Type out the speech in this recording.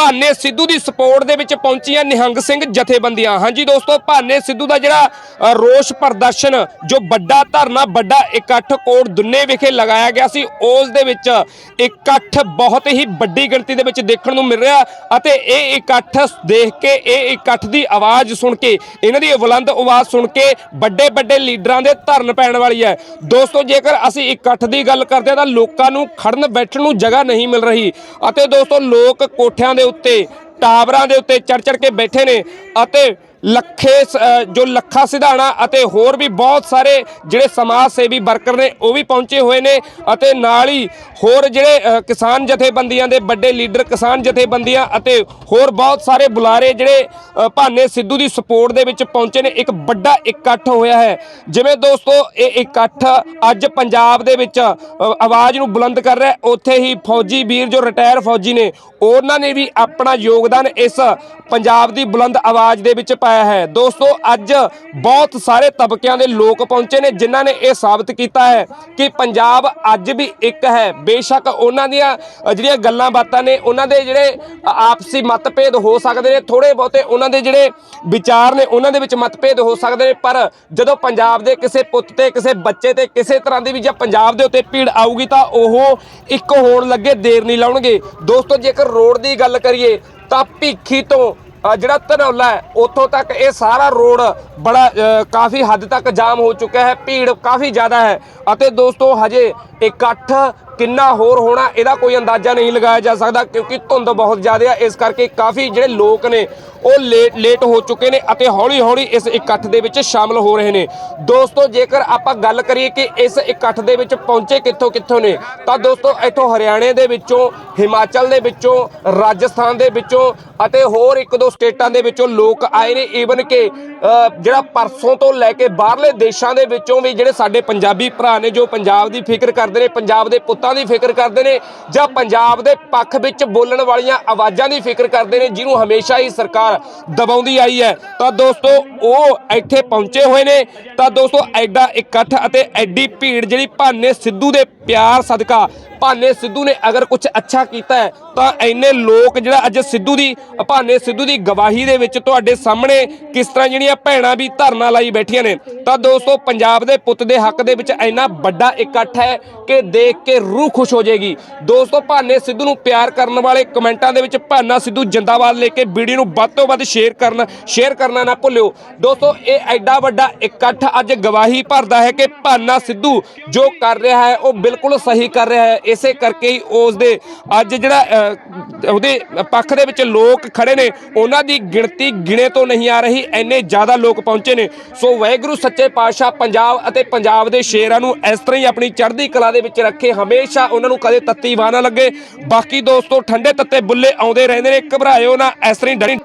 ਭਾਨੇ ਸਿੱਧੂ ਦੀ support ਦੇ ਵਿੱਚ ਪਹੁੰਚੀਆਂ ਨਿਹੰਗ ਸਿੰਘ ਜਥੇਬੰਦੀਆਂ। ਹਾਂਜੀ ਦੋਸਤੋ, ਭਾਨੇ ਸਿੱਧੂ ਦਾ ਜਿਹੜਾ ਰੋਸ ਪ੍ਰਦਰਸ਼ਨ, ਜੋ ਵੱਡਾ ਧਰਨਾ, ਵੱਡਾ ਇਕੱਠ ਕੋਟ ਦੁੰਨੇ ਵਿਖੇ ਲਗਾਇਆ ਗਿਆ ਸੀ, ਉਸ ਦੇ ਵਿੱਚ ਇਕੱਠ ਬਹੁਤ ਹੀ ਵੱਡੀ ਗਿਣਤੀ ਦੇ ਵਿੱਚ ਦੇਖਣ ਨੂੰ ਮਿਲ ਰਿਹਾ ਅਤੇ ਇਹ ਇਕੱਠ ਦੇਖ ਕੇ, ਇਹ ਇਕੱਠ ਦੀ ਆਵਾਜ਼ ਸੁਣ ਕੇ, ਇਹਨਾਂ ਦੀ ਬੁਲੰਦ ਆਵਾਜ਼ ਸੁਣ ਕੇ ਵੱਡੇ ਵੱਡੇ ਲੀਡਰਾਂ ਦੇ ਧਰਨ ਪੈਣ ਵਾਲੀ ਹੈ। ਦੋਸਤੋ, ਜੇਕਰ ਅਸੀਂ ਇਕੱਠ ਦੀ ਗੱਲ ਕਰਦੇ ਹਾਂ ਤਾਂ ਲੋਕਾਂ ਨੂੰ ਖੜਨ, ਬੈਠਣ ਨੂੰ ਜਗ੍ਹਾ ਨਹੀਂ ਮਿਲ ਰਹੀ। ਅਤੇ ਦੋਸਤੋ, ਲੋਕ ਕੋਠਿਆਂ ਦੇ ਉੱਤੇ ਟਾਵਰਾਂ ਦੇ ਉੱਤੇ ਚੜ ਚੜ ਕੇ ਬੈਠੇ ਨੇ ਅਤੇ ਲੱਖੇ ਸ- ਜੋ ਲੱਖਾ ਸਿਧਾਣਾ ਅਤੇ ਹੋਰ ਵੀ ਬਹੁਤ ਸਾਰੇ ਜਿਹੜੇ ਸਮਾਜ ਸੇਵੀ ਵਰਕਰ ਨੇ, ਉਹ ਵੀ ਪਹੁੰਚੇ ਹੋਏ ਨੇ ਅਤੇ ਨਾਲ ਹੀ ਹੋਰ ਜਿਹੜੇ ਕਿਸਾਨ ਜਥੇਬੰਦੀਆਂ ਦੇ ਵੱਡੇ ਲੀਡਰ, ਕਿਸਾਨ ਜਥੇਬੰਦੀਆਂ ਅਤੇ ਹੋਰ ਬਹੁਤ ਸਾਰੇ ਬੁਲਾਰੇ ਜਿਹੜੇ ਭਾਨੇ ਸਿੱਧੂ ਦੀ ਸਪੋਰਟ ਦੇ ਵਿੱਚ ਪਹੁੰਚੇ ਨੇ। ਇੱਕ ਵੱਡਾ ਇਕੱਠ ਹੋਇਆ ਹੈ। ਜਿਵੇਂ ਦੋਸਤੋ, ਇਹ ਇਕੱਠ ਅੱਜ ਪੰਜਾਬ ਦੇ ਵਿੱਚ ਆਵਾਜ਼ ਨੂੰ ਬੁਲੰਦ ਕਰ ਰਿਹਾ ਉੱਥੇ ਹੀ ਫੌਜੀ ਵੀਰ ਜੋ ਰਿਟਾਇਰ ਫੌਜੀ ਨੇ, ਉਹਨਾਂ ਨੇ ਵੀ ਆਪਣਾ ਯੋਗਦਾਨ ਇਸ ਪੰਜਾਬ ਦੀ ਬੁਲੰਦ ਆਵਾਜ਼ ਦੇ ਵਿੱਚ ਪਾਇਆ। ਹੈ। ਦੋਸਤੋ, ਅੱਜ ਬਹੁਤ ਸਾਰੇ ਤਬਕਿਆਂ ਦੇ ਲੋਕ ਪਹੁੰਚੇ ਨੇ ਜਿਨ੍ਹਾਂ ਨੇ ਇਹ ਸਾਬਤ ਕੀਤਾ ਹੈ ਕਿ ਪੰਜਾਬ ਅੱਜ ਵੀ ਇੱਕ ਹੈ। ਬੇਸ਼ੱਕ ਉਹਨਾਂ ਦੀਆਂ ਜਿਹੜੀਆਂ ਗੱਲਾਂ ਬਾਤਾਂ ਨੇ, ਉਹਨਾਂ ਦੇ ਜਿਹੜੇ ਆਪਸੀ ਮਤਭੇਦ ਹੋ ਸਕਦੇ ਨੇ ਥੋੜੇ ਬਹੁਤੇ ਉਹਨਾਂ ਦੇ ਜਿਹੜੇ ਵਿਚਾਰ ਨੇ, ਉਹਨਾਂ ਦੇ ਵਿੱਚ ਮਤਭੇਦ ਹੋ ਸਕਦੇ ਨੇ। ਪਰ ਜਦੋਂ ਪੰਜਾਬ ਦੇ ਕਿਸੇ ਪੁੱਤ ਤੇ, ਕਿਸੇ ਬੱਚੇ ਤੇ, ਕਿਸੇ ਤਰ੍ਹਾਂ ਦੀ ਵੀ ਜਾਂ ਪੰਜਾਬ ਦੇ ਉੱਤੇ ਭੀੜ ਆਊਗੀ ਤਾਂ ਉਹ ਇੱਕ ਹੋਣ ਲੱਗੇ ਦੇਰ ਨਹੀਂ ਲਾਉਣਗੇ। ਦੋਸਤੋ, ਜੇਕਰ ਰੋਡ ਦੀ ਗੱਲ ਕਰੀਏ ਤਾਂ ਭੀਖੀ ਤੋਂ ਜਿਹੜਾ ਧਨੌਲਾ ਹੈ, ਉੱਥੋਂ ਤੱਕ ਇਹ ਸਾਰਾ ਰੋਡ ਬੜਾ ਕਾਫੀ ਹੱਦ ਤੱਕ ਜਾਮ ਹੋ ਚੁੱਕਾ ਹੈ, ਭੀੜ ਕਾਫੀ ਜ਼ਿਆਦਾ ਹੈ। ਅਤੇ ਦੋਸਤੋ, ਹਜੇ ਇਕੱਠ ਕਿੰਨਾ ਹੋਰ ਹੋਣਾ, ਇਹਦਾ ਕੋਈ ਅੰਦਾਜ਼ਾ ਨਹੀਂ ਲਗਾਇਆ ਜਾ ਸਕਦਾ ਕਿਉਂਕਿ ਧੁੰਦ ਬਹੁਤ ਜ਼ਿਆਦਾ ਹੈ ਇਸ ਕਰਕੇ ਕਾਫੀ ਜਿਹੜੇ ਲੋਕ ਨੇ, ਉਹ ਲੇਟ ਲੇਟ ਹੋ ਚੁੱਕੇ ਨੇ ਅਤੇ ਹੌਲੀ ਹੌਲੀ ਇਸ ਇਕੱਠ ਦੇ ਵਿੱਚ ਸ਼ਾਮਲ ਹੋ ਰਹੇ ਨੇ। ਦੋਸਤੋ, ਜੇਕਰ ਆਪਾਂ ਗੱਲ ਕਰੀਏ ਕਿ ਇਸ ਇਕੱਠ ਦੇ ਵਿੱਚ ਪਹੁੰਚੇ ਕਿੱਥੋਂ ਕਿੱਥੋਂ ਨੇ, ਤਾਂ ਦੋਸਤੋ, ਇੱਥੋਂ ਹਰਿਆਣੇ ਦੇ ਵਿੱਚੋਂ, ਹਿਮਾਚਲ ਦੇ ਵਿੱਚੋਂ, ਰਾਜਸਥਾਨ ਦੇ ਵਿੱਚੋਂ ਅਤੇ ਹੋਰ ਇੱਕ ਦੋ ਸਟੇਟਾਂ ਦੇ ਵਿੱਚੋਂ ਲੋਕ ਆਏ ਨੇ। ਈਵਨ ਕਿ ਜਿਹੜਾ ਪਰਸੋਂ ਤੋਂ ਲੈ ਕੇ ਬਾਹਰਲੇ ਦੇਸ਼ਾਂ ਦੇ ਵਿੱਚੋਂ ਵੀ ਜਿਹੜੇ ਸਾਡੇ ਪੰਜਾਬੀ ਭਰਾ ਨੇ, ਜੋ ਪੰਜਾਬ ਦੀ ਫਿਕਰ ਕਰਦੇ ਨੇ, ਪੰਜਾਬ ਦੇ ਪੁੱਤਾਂ ਦੀ ਫਿਕਰ ਕਰਦੇ ਨੇ ਜਾਂ ਪੰਜਾਬ ਦੇ ਪੱਖ ਵਿੱਚ ਬੋਲਣ ਵਾਲੀਆਂ ਆਵਾਜ਼ਾਂ ਦੀ ਫਿਕਰ ਕਰਦੇ ਨੇ, ਜਿਹਨੂੰ ਹਮੇਸ਼ਾ ਹੀ ਸਰਕਾਰ ਦਬਾਉਂਦੀ ਆਈ ਹੈ। ਤਾਂ ਦੋਸਤੋ, ਉਹ ਇੱਥੇ ਪਹੁੰਚੇ ਹੋਏ ਨੇ। ਤਾਂ ਦੋਸਤੋ, ਐਡਾ ਇਕੱਠ ਅਤੇ ਐਡੀ ਭੀੜ ਜਿਹੜੀ ਭਾਨੇ ਸਿੱਧੂ ਦੇ ਪਿਆਰ ਸਦਕਾ ਭਾਨੇ ਸਿੱਧੂ ਨੇ ਅਗਰ ਕੁਝ ਅੱਛਾ ਕੀਤਾ ਹੈ, ਤਾਂ ਇੰਨੇ ਲੋਕ ਜਿਹੜਾ ਅੱਜ ਸਿੱਧੂ ਦੀ, ਭਾਨੇ ਸਿੱਧੂ ਦੀ ਗਵਾਹੀ ਦੇ ਵਿੱਚ ਤੁਹਾਡੇ ਸਾਹਮਣੇ ਕਿਸ ਤਰ੍ਹਾਂ ਜਿਹੜੀਆਂ ਭੈਣਾਂ ਵੀ ਧਰਨਾ ਲਾਈ ਬੈਠੀਆਂ ਨੇ। ਤਾਂ ਦੋਸਤੋ, ਪੰਜਾਬ ਦੇ ਪੁੱਤ ਦੇ ਹੱਕ ਦੇ ਵਿੱਚ ਇੰਨਾ ਵੱਡਾ ਇਕੱਠ ਹੈ ਕਿ ਦੇਖ ਕੇ ਰੂਹ ਖੁਸ਼ ਹੋ ਜਾਏਗੀ। ਦੋਸਤੋ, ਭਾਨੇ ਸਿੱਧੂ ਨੂੰ ਪਿਆਰ ਕਰਨ ਵਾਲੇ ਕਮੈਂਟਾਂ ਦੇ ਵਿੱਚ ਭਾਨਾ ਸਿੱਧੂ ਜਿੰਦਾਬਾਦ ਲੈ ਕੇ ਵੀਡੀਓ ਨੂੰ ਵੱਧ ਤੋਂ ਵੱਧ ਸ਼ੇਅਰ ਕਰਨਾ ਸ਼ੇਅਰ ਕਰਨਾ ਨਾ ਭੁੱਲਿਓ। ਦੋਸਤੋ, ਇਹ ਐਡਾ ਵੱਡਾ ਇਕੱਠ ਅੱਜ ਗਵਾਹੀ ਭਰਦਾ ਹੈ ਕਿ ਭਾਨਾ ਸਿੱਧੂ ਜੋ ਕਰ ਰਿਹਾ ਹੈ, ਉਹ ਬਿਲਕੁਲ ਸਹੀ ਕਰ ਰਿਹਾ ਹੈ। ਇਸੇ ਕਰਕੇ ਹੀ ਉਸ ਦੇ ਅੱਜ ਜਿਹੜਾ ਉਹਦੇ ਪੱਖ ਦੇ ਵਿੱਚ ਲੋਕ ਖੜੇ ਨੇ, ਉਹਨਾਂ ਦੀ ਗਿਣਤੀ ਗਿਣੇ ਤੋਂ ਨਹੀਂ ਆ ਰਹੀ ਐਨੇ ਜ਼ਿਆਦਾ ਲੋਕ ਪਹੁੰਚੇ ਨੇ। ਸੋ ਵਾਹਿਗੁਰੂ ਸੱਚੇ ਪਾਤਸ਼ਾਹ ਪੰਜਾਬ ਅਤੇ ਪੰਜਾਬ ਦੇ ਸ਼ੇਰਾਂ ਨੂੰ ਇਸ ਤਰ੍ਹਾਂ ਹੀ ਆਪਣੀ ਚੜ੍ਹਦੀ ਕਲਾ ਦੇ ਵਿੱਚ ਰੱਖੇ, ਹਮੇਸ਼ਾ ਉਹਨਾਂ ਨੂੰ ਕਦੇ ਤੱਤੀ ਵਾਹ ਨਾ ਲੱਗੇ। ਬਾਕੀ ਦੋਸਤੋ, ਠੰਡੇ ਤੱਤੇ ਬੁੱਲੇ ਆਉਂਦੇ ਰਹਿੰਦੇ ਨੇ, ਘਬਰਾਇਓ ਨਾ, ਇਸ ਤਰ੍ਹਾਂ ਹੀ ਡਰੀ